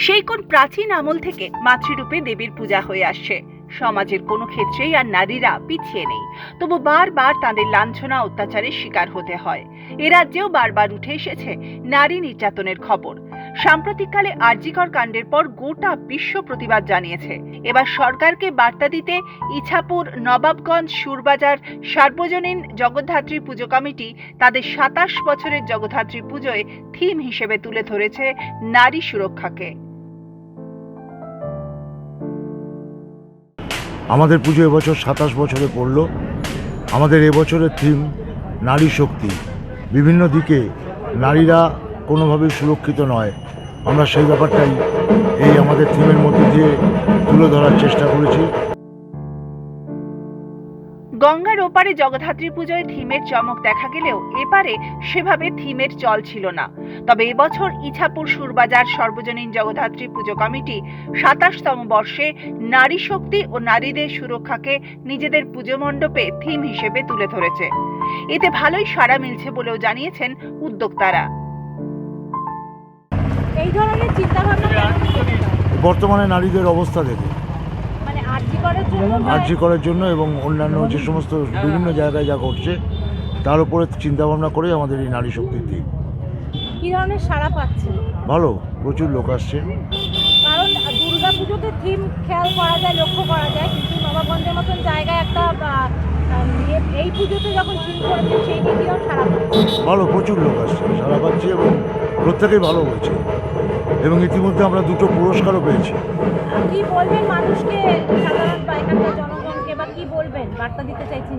সেই কোন প্রাচীন আমল থেকে মাতৃরূপে দেবীর পূজা হয়ে আসছে। সমাজের কোনো ক্ষেত্রেই আর নারীরা পিছিয়ে নেই। তবু বারবার তাদের লাঞ্ছনা অত্যাচারের শিকার হতে হয়। এ রাজ্যেও বারবার উঠে এসেছে নারী নির্যাতনের খবর। সাম্প্রতিককালে আরজিকর কাণ্ডের পর গোটা বিশ্ব প্রতিবাদ জানিয়েছে। এবার সরকারকে বার্তা দিতে ইছাপুর, নবাবগঞ্জ, সুরবাজার, সার্বজনীন জগদ্ধাত্রী পুজো কমিটি তাদের সাতাশ বছরের জগদ্ধাত্রী পুজোয় থিম হিসেবে তুলে ধরেছে নারী সুরক্ষাকে। আমাদের পুজো এবছর সাতাশ বছরে পড়ল। আমাদের এবছরের থিম নারী শক্তি। বিভিন্ন দিকে নারীরা কোনোভাবেই সুরক্ষিত নয়। আমরা সেই ব্যাপারটাই এই আমাদের থিমের মধ্যে দিয়ে তুলে ধরার চেষ্টা করেছি। গঙ্গার ওপারে জগদ্ধাত্রী পুজোয় থিমের চমক দেখা গেলেও এপারে সেভাবে থিমের চল ছিল না। তবে এবছর ইছাপুর সুরবাজার সর্বজনীন জগদ্ধাত্রী পুজো কমিটি সাতাশতম বর্ষে নারী শক্তি ও নারীদের সুরক্ষাকে নিজেদের পুজো মণ্ডপে থিম হিসেবে তুলে ধরেছে। এতে ভালোই সাড়া মিলছে বলেও জানিয়েছেন উদ্যোক্তারা। এই ধরনের বর্তমানে নারীদের অবস্থা দেখে আরজি করার জন্য এবং অন্যান্য যে সমস্ত বিভিন্ন জায়গায় যা ঘটছে তার উপরে চিন্তাভাবনা করেই আমাদের এই নারী শক্তির দিক কি ধরনের সাড়া পাচ্ছে? ভালো প্রচুর লোক আসছে। কারণ দুর্গা পুজোতে থিম খেয়াল করা যায় লক্ষ্য করা যায় কিন্তু নবাবগঞ্জের মতন জায়গায় একটা এই পুজোতে যখন থিম করেছে সেই নিয়ে কীরকম সাড়া পাচ্ছে? ভালো প্রচুর লোক আসছে সারা পাচ্ছি এবং প্রত্যেকেই ভালো বলছে। এবং ইতিমধ্যে আমরা দুটো পুরস্কারও পেয়েছি। কি বলবেন মানুষকে সাধারণ বা এখানকার জনগণকে বা কি বলবেন? বার্তা দিতে চাইছেন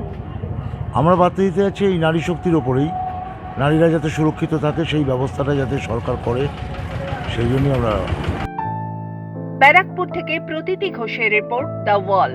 আমরা বার্তা দিতে চাইছি এই নারী শক্তির ওপরেই। নারীরা যাতে সুরক্ষিত থাকে সেই ব্যবস্থাটা যাতে সরকার করে সেই জন্যই আমরা ব্যারাকপুর থেকে প্রতীতি ঘোষের রিপোর্ট দ্য ওয়াল।